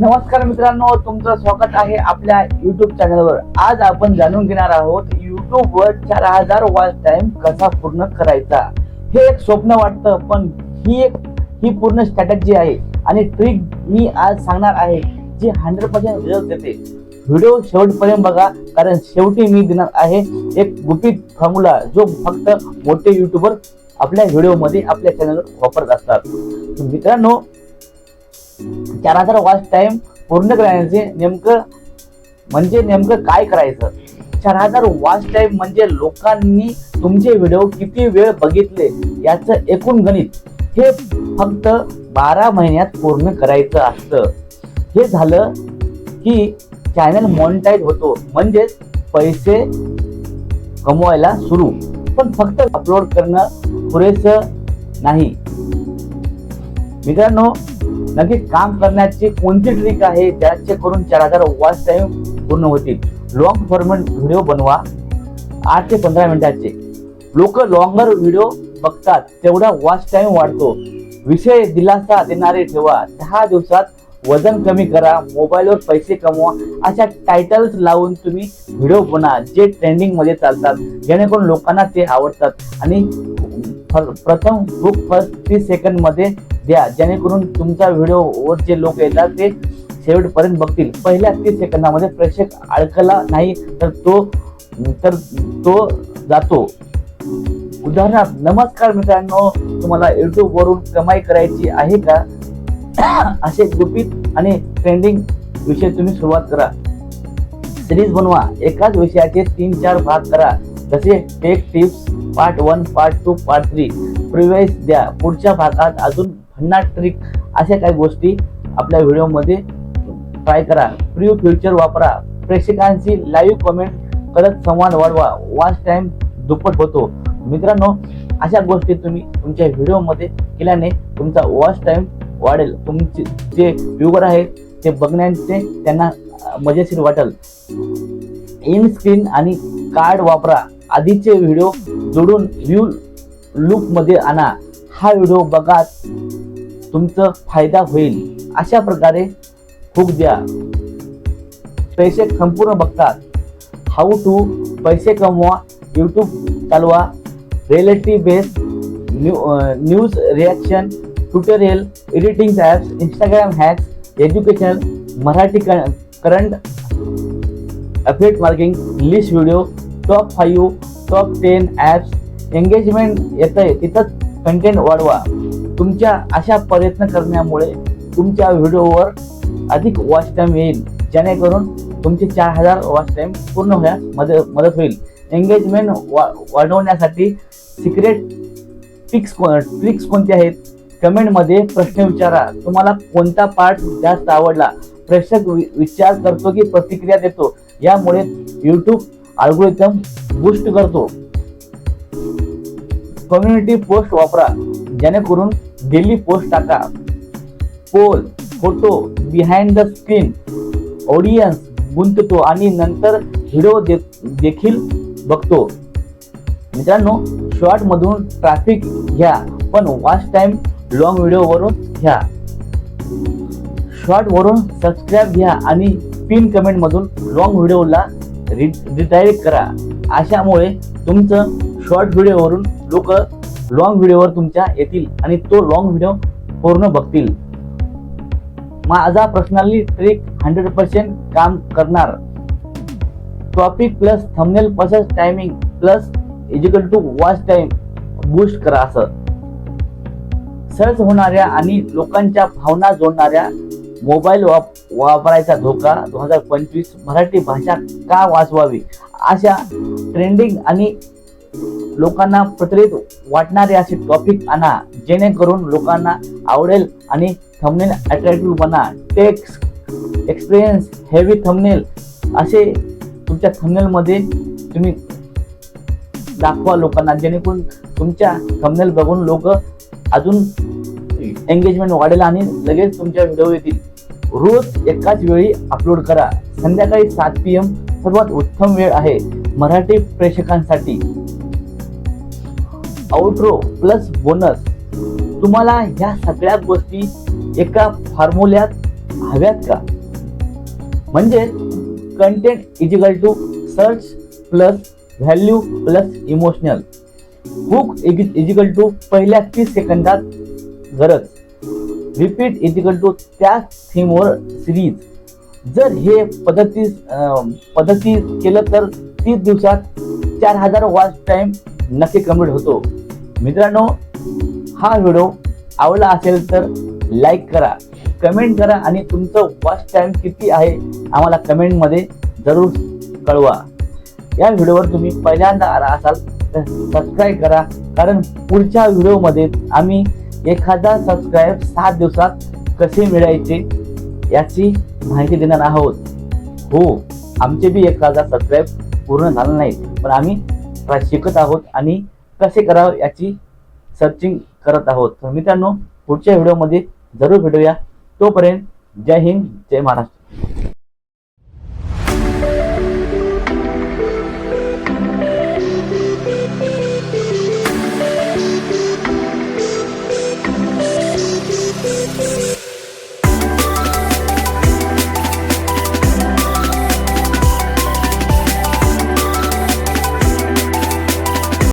नमस्कार मित्रांनो तुमचं स्वागत आहे आपल्या युट्यूब चॅनलवर आज आपण जाणून घेणार आहोत युट्यूब वर चार हजार वॉच टाइम कसा पूर्ण करायचा. हे एक स्वप्न वाटतं पण ही एक ही पूर्ण स्ट्रॅटजी आहे. आणि ट्रिक मी आज सांगणार आहे जी हंड्रेड पर्सेंट रिझल्ट देते. व्हिडिओ शेवटपर्यंत बघा कारण शेवटी मी देणार आहे एक गुपित फॉर्म्युला जो फक्त मोठे युट्यूबर आपल्या व्हिडिओमध्ये आपल्या चॅनलवर वापरत असतात. मित्रांनो चार हजार वॉच टाइम पूर्ण करण्याचे नेमकं म्हणजे नेमकं काय करायचं? चार हजार वॉच टाइम म्हणजे लोकांनी तुमचे व्हिडिओ किती वेळ बघितले याचं एकूण गणित हे फक्त बारा महिन्यात पूर्ण करायचं असतं. हे झालं की चॅनल मॉनिटाईज होतो म्हणजेच पैसे कमवायला सुरू. पण फक्त अपलोड करणं पुरेसं नाही. मित्रांनो नक्की काम करण्याची कोणती ट्रिक आहे त्याचे करून चार हजार वॉच टाइम पूर्ण होतील. लॉंग फॉर्मेट व्हिडिओ बनवा आठ ते पंधरा मिनिटाचे. लोक लॉंगर व्हिडिओ बघतात तेवढा वॉच टाइम वाढतो. विषय दिलासा देणारे ठेवा. दहा दिवसात वजन कमी करा मोबाईलवर पैसे कमवा अशा टायटल्स लावून तुम्ही व्हिडिओ बनवा जे ट्रेंडिंगमध्ये चालतात. जेणेकरून लोकांना ते आवडतात. आणि प्रथम बुक फर्स्ट तीस सेकंडमध्ये द्या. जेणेकरून तुमच्या व्हिडिओवर जे लोक येतात ते शेवटपर्यंत बघतील. पहिल्या तीस सेकंदामध्ये प्रेक्षक अडकला नाही तर तो तर तो जातो. उदाहरणार्थ नमस्कार मित्रांनो तुम्हाला युट्यूब वरून कमाई करायची आहे का? असे गुपित आणि ट्रेंडिंग विषय तुम्ही सुरुवात करा. सिरीज बनवा. एकाच विषयाचे तीन चार भाग करा. जसे tech tips part one part two part three previews द्या. पुढच्या भागात अजून भन्नाट ट्रिक अशा काही गोष्टी आपल्या व्हिडिओमध्ये ट्राय करा. प्रिव्ह फ्युचर वापरा. प्रेक्षकांची लाईव्ह कमेंट करत संवाद वाढवा. वॉच टाइम दुप्पट होतो. मित्रांनो अशा गोष्टी तुम्ही तुमच्या व्हिडिओमध्ये केल्याने तुमचा वॉच टाइम वाढेल. तुमचे जे व्ह्युअर आहेत ते बघण्याचे त्यांना मजेशीर वाटेल. इन स्क्रीन आणि कार्ड वापरा. आधीचे व्हिडिओ जोडून व्ह्यू लूपमध्ये आणा. हा व्हिडिओ बघा तुमचा फायदा होईल. अशा प्रकारे हुक द्या. पैसे संपूर्ण बघतात. हाऊ टू पैसे कमवा यूट्यूब चालवा reality based news reaction tutorial editing apps Instagram hacks educational Marathi current update marking list video top five top ten apps engagement येतं आहे तिथंच कंटेंट वाढवा. तुमच्या अशा प्रयत्न करण्यामुळे तुमच्या व्हिडिओवर अधिक वॉच टाईम येईल. जेणेकरून तुमचे चार हजार वॉच टाईम पूर्ण होण्यास मदत मदत होईल. एंगेजमेंट वा वाढवण्यासाठी सिक्रेट ट्रिक्स ट्रिक्स कोणते आहेत? कमेंटमध्ये प्रश्न विचारा. तुम्हाला कोणता पार्ट जास्त आवडला? प्रेक्षक वि- विचार करतो की प्रतिक्रिया देतो. यामुळे यूट्यूब अल्गोरिथम बूस्ट करतो. कम्युनिटी पोस्ट वापरा जेणेकरून डेली पोस्ट टाका. Poll photo behind the screen audience गुंततो आणि नंतर व्हिडिओ देखील बघतो. मित्रांनो शॉर्टमधून ट्रॅफिक घ्या पण वॉच टाइम लॉंग व्हिडिओ वरून घ्या. शॉर्टवरून सबस्क्राईब घ्या आणि पिन कमेंट मधून लॉंग व्हिडिओला रिडायरेक्ट करा. अशामुळे तुमचं शॉर्ट व्हिडिओवरून लोक लॉंग व्हिडिओवर तुमच्या येतील आणि तो लॉंग व्हिडिओ पूर्ण बघतील. माझा पर्सनली ट्रिक हंड्रेड पर्सेंट काम करणार. Topic plus thumbnail plus timing plus equal to watch time boost करा असं. सर्च होणाऱ्या आणि लोकांच्या भावना जोडणाऱ्या मोबाईल वाप वापरायचा धोका दोन हजार पंचवीस मराठी भाषा का वाचवावी? अशा ट्रेंडिंग आणि लोकांना प्रचलित वाटणारे असे टॉपिक आणा जेणेकरून लोकांना आवडेल आणि थंबनेल अट्रॅक्टिव्ह बना. टेक्स एक्सपिरियन्स हेवी थंबनेल असे तुमच्या थंबनेलमध्ये तुम्ही दाखवा लोकांना जेणेकरून तुमच्या थंबनेल बघून लोक अजून एंगेजमेंट वाढेल आणि लगेच तुमच्या व्हिडिओ येतील. रोज एकाच वेळी अपलोड करा. संध्याकाळी सात पी एम सर्वात उत्तम वेळ आहे मराठी प्रेक्षकांसाठी. आउट्रो प्लस बोनस तुम्हाला ह्या सगळ्या गोष्टी एका फॉर्म्युल्यात हव्यात का? म्हणजे content equal to search plus value plus emotional hook equal to पहिल्या तीस सेकंदात गरज. रिपीट इजिकल टू त्या थीमवर सिरीज जर हे पद्धती पद्धती केलं तर तीस दिवसात चार हजार वॉच टाइम नक्की कंप्लीट होतो. मित्रांनो हा व्हिडिओ आवडला असेल तर लाईक करा कमेंट करा आणि तुमचं वॉच टाइम किती आहे आम्हाला कमेंटमध्ये जरूर कळवा. या व्हिडिओवर तुम्ही पहिल्यांदा आला असाल तर सबस्क्राईब करा कारण पुढच्या व्हिडिओमध्ये आम्ही एखादा सबस्क्राईब सात दिवसात कसे मिळायचे याची माहिती देणार आहोत. हो आमचे बी एक हजार सबस्क्राईब पूर्ण झालं नाही पण आम्ही शिकत आहोत आणि कसे करावं याची सर्चिंग करत आहोत. तर मित्रांनो पुढच्या व्हिडिओमध्ये जरूर भेटूया. तोपर्यंत जय हिंद जय महाराष्ट्र.